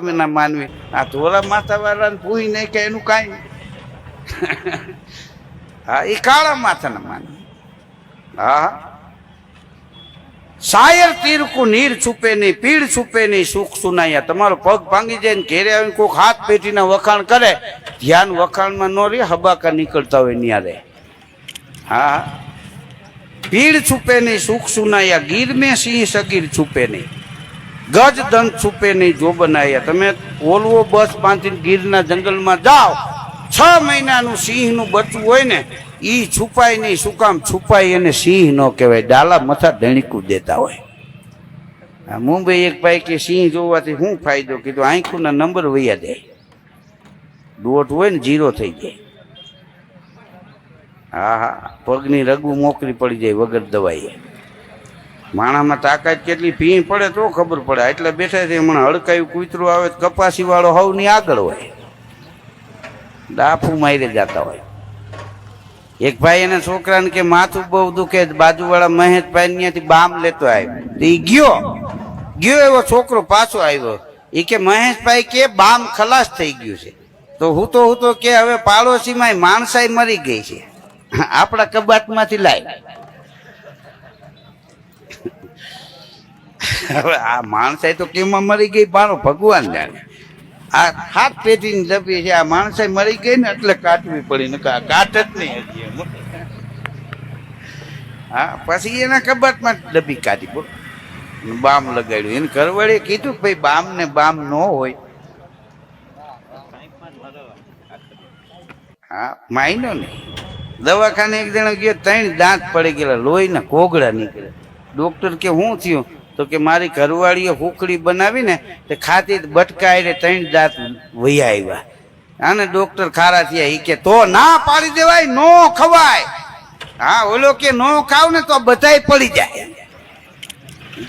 ના માનવી. આ ધોળા માથા વાળાને પૂઈ નહીં કે એનું કાંઈ હા એ કાળા માથાના માનવી. હા સાયર તીરકુ નીર છુપે નહીં પીડ છુપે નહીં, સુખ સુનાયા. તમારો પગ ભાંગી જાય ને ઘેરે આવીને કોઈક હાથ પેટીના વખાણ કરે, ધ્યાન વખાણમાં ન રહે, હબાકા નીકળતા હોય ન્યારે હા પીડ છુપે નહીં, સુખ સુનાયા. ગીર મેં સિંહ સગીર છુપે નહીં. ગજ દંત છુપે નહીં જો બનાવ્યા તમે ઓલવો બસ બાંધીને ગીરના જંગલમાં જાઓ. છ મહિનાનું સિંહનું બચ્ચું હોય ને એ છુપાય નહીં. શું કામ છુપાય એને સિંહ ન કહેવાય. ડાલા મથા ધણીકું દેતા હોય. મુંબઈ એક ભાઈ કે સિંહ જોવાથી શું ફાયદો કીધું? આંખોના નંબર વૈયા જાય. દોઢ હોય ને જીરો થઈ જાય. હા હા પગની રગવું મોકરી પડી જાય વગર દવાઈએ. માણામાં તાકાત કેટલી ભીણ પડે તો ખબર પડે. એટલે બેઠા છે, હમણાં હડકાયું, કૂતરું આવે કપાસી વાળો હવની આગળ હોય. ડાફું મારી જતા હોય. એક ભાઈ એના છોકરાને કે, માથું બહુ દુખે બાજુવાળા મહેશભાઈ ત્યાંથી બામ લેતો આવ્યો. ઈ ગયો. ગયો એવો છોકરો પાછો આવ્યો. એ કે, મહેશભાઈ કે, બામ ખલાસ થઈ ગયું છે. તો હું તો હું તો કે, હવે પાડોશીમાં માણસાઈ મરી ગઈ છે. આપણા કબાટમાંથી લાય. હવે આ માણસાઈ તો કેમાં મરી ગઈ પાણો ભગવાન જાણે. આ હાથ પેટીની લપી છે આ માણસાઈ મરી ગઈ ને એટલે કાટવી પડી ને કાટ જ નહીં હજી હા, પછી એના કબાટમાં ડબ્બી કાઢી, બોલ. બામ લગાડ્યું. એને કરવડે કીધું ભાઈ, બામ ને બામ ન હોય. હા, માયનો નહીં. દવાખાને એક જણા ગયો, ત્રણ દાંત પડી ગયેલા, લોહીના કોગળા નીકળ્યા. ડોક્ટર કે શું થયું? તો કે મારી ઘરવાળીએ હુકડી બનાવીને તે ખાતી બટકાઈ રે ત્રણ દાંત વૈયા આવ્યા. આને ડોક્ટર ખારા થયા. એ કે, તો ના પાડી દેવાય, નો ખવાય. હા, ઓલો કે, નો ખાવ ને તો બધાય પડી જાય.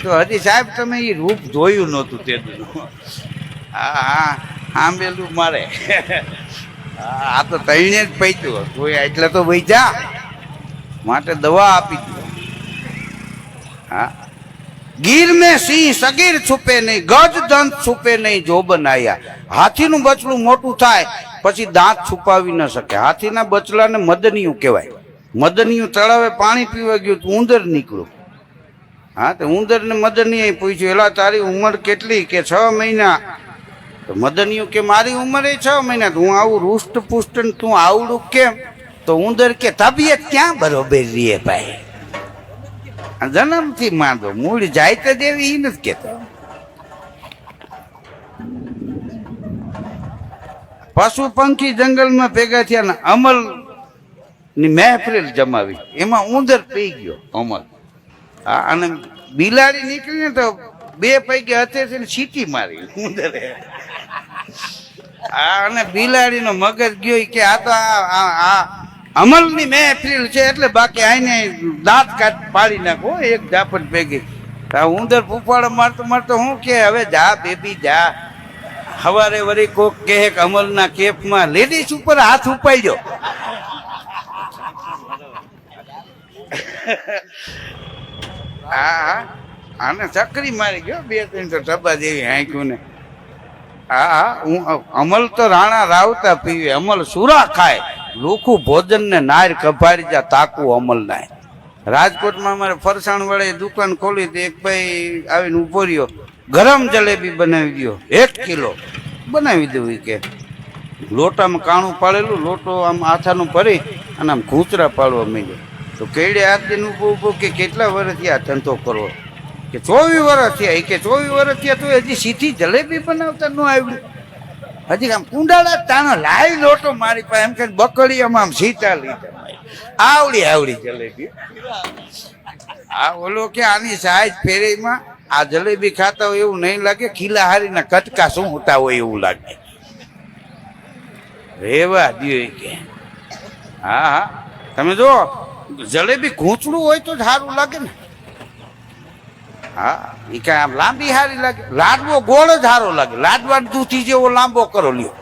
તો હજી સાહેબ, તમે એ રૂપ જોયું નહોતું તે હા હા આંબેલું મારે. આ તો તઈને જ પૈતું. જોયા, એટલે તો વહી માટે દવા આપી ગીર મેં સિંહ, સગીર છુપે નહીં, ગજ દંત છુપે નહીં જો બનાયા. હાથીનું બચલું મોટું થાય, પછી દાંત છુપાવી ન શકે. હાથીના બચલાને મદનિયું કહેવાય. મદનિયું તળાવે પાણી પીવા ગયું તો ઉંદર નીકળ્યું. હા, તો ઉંદર ને મદનીએ પૂછ્યું, એલા, તારી ઉંમર કેટલી કે છ મહિના? તો મદનિયું કે, મારી ઉંમર એ છ મહિના. તો હું આવું રૂષ્ટ પુષ્ટ તું આવડું કેમ? તો ઉંદર કે, તબિયત ક્યાં બરોબર રીએ ભાઈ? જન્મથી માંદો, મૂળ જાય તો દેવી એ નથી કેતો. પશુ પંખી જંગલમાં ભેગા થયા ને અમલની મહેફિલ જમાવી. એમાં ઉંદર પી ગયો, અમલ. અને બિલાડી નીકળીને તો બે પૈકી હતે સીટી મારી ઉંદરે. અને બિલાડીનો મગજ ગયો કે આ તો આ અમલની મહેફિલ છે એટલે બાકી આઈને દાંત કાટ પાડી નાખો, એક ઝાપટ ભેગી. ઉંદર ફૂફાડો મારતો મારતો હું કે, હવે જા બેબી, જા. સવારે વળી કોક કે, અમલના કેફમાં લેડીઝ ઉપર હાથ ઉપાડ્યો હા હા. આને ચકરી મારી ગયો, બે, ત્રણ તો ડબ્બા જેવી હાંક્યું ને. હા. હું અમલ તો રાણા રાવતા પીવે, અમલ સુરા ખાય. લોખું ભોજન ને નાર કભારી જા, તાકું અમલ નાય. રાજકોટમાં અમારે ફરસાણ વાળા દુકાન ખોલી તો એક ભાઈ આવીને ઊભો રહ્યો, ગરમ જલેબી બનાવી દો એક કિલો. બનાવી દેવું કે. લોટામાં કાણું પાડેલું લોટો આમ આથાનું ભરી અને આમ ઘૂંચરા પાડવા માંડ્યો. તો કેડે આ દિન ઊભો ઊભો કે કેટલા વર્ષ આ ધંધો કરવો? કે ચોવીસ વર્ષ થયા એ કે ચોવીસ વર્ષ થયા તો હજી સીધી જલેબી બનાવતા ન આવ્યું. હજી આમ કુંડાળા તાનો લાઈ લોટો મારી પાસે, એમ કે બકડી આમ સીતા લીધા. આવડી આવડી જલેબી. આ ઓલો કે આની સાઈજ ફેરીમાં આ જલેબી ખાતા હોય એવું નહીં લાગે, ખીલા હારીના કટકા શું હોતા હોય એવું લાગે. રેવા દિયો કે. હા હા. તમે જો જલેબી ઘૂંચડું હોય તો સારું લાગે ને. હા એ કાંઈ આમ લાંબી સારી લાગે. લાડવો ગોળ જ સારો લાગે. લાડવાનું દૂધી જેવો લાંબો કરો લ્યો.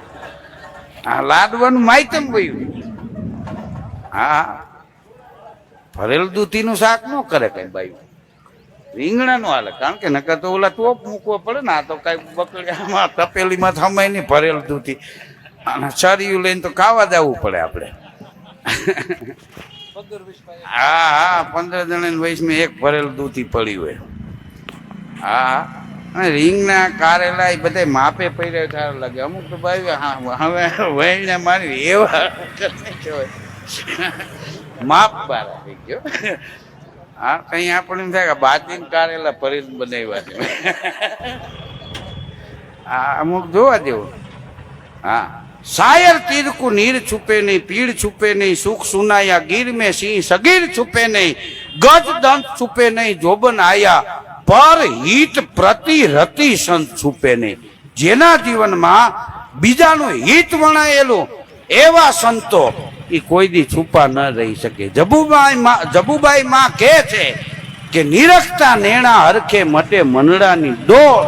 હા લાડવાનું માહિતમ ગયું હા. ભરેલ દૂધીનું શાક ન કરે કઈ બાયું. રીંગણાનું હાલે. કારણ કે નકર તો ઓલા ટોપ મૂકવો પડે ને આ તો કાંઈ બકડીયામાં તપેલીમાં થમાય નહીં ભરેલ દૂધી. અને સરિયું લઈને તો ખાવા જવું પડે આપણે. હા હા પંદર જણાની વયસમાં એક ભરેલ દૂધી પડી હોય. હા અને રીંગણા કારેલા એ બધા માપે પડ્યા સારું લાગે. અમુક તો ભાઈ, હા હવે વહીને મારી એવા કહેવાય માપ બાર થઈ ગયો. હા, કઈ આપણે એમ થાય કે બાચીને કારેલા પરીને બનાવ્યા છે. હા, અમુક જોવા જેવું. હા. શાયર તીર કુ નીર છુપે નહીં પીડ છુપે નહીં, સુખ સુનાયા ગીર મેં સિંહ સગીર છુપે નહીં, ગજ દંત છુપે નહીં, જોબન આયા પર હિત પ્રતિ રતિ સંત છુપે નહીં. જેના જીવનમાં બીજાનું હિત વણાયેલું એવા સંતો એ કોઈ દી છુપા ન રહી શકે. જબુબાઈ માં જબુબાઈ માં કહે છે કે નિરખતા નેણા હરખે મટે મનડાની ડોળ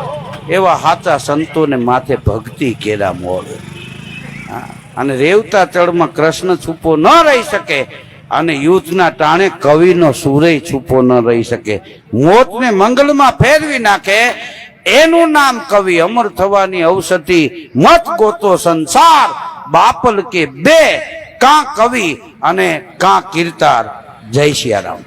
એવા હાચા સંતોને માથે ભક્તિ કેરા મોળ અને રેવતા ચડમાં કૃષ્ણ છૂપો ન રહી શકે અને યુદ્ધના ટાણે કવિનો સુરય છૂપો ન રહી શકે. મોતને મંગલમાં ફેરવી નાખે. એનું નામ કવિ અમર થવાની ઔષધિ. મત ગોતો સંસાર. બાપલ કે બે. કાં કવિ અને કાં કીર્તાર. જય સિયારામ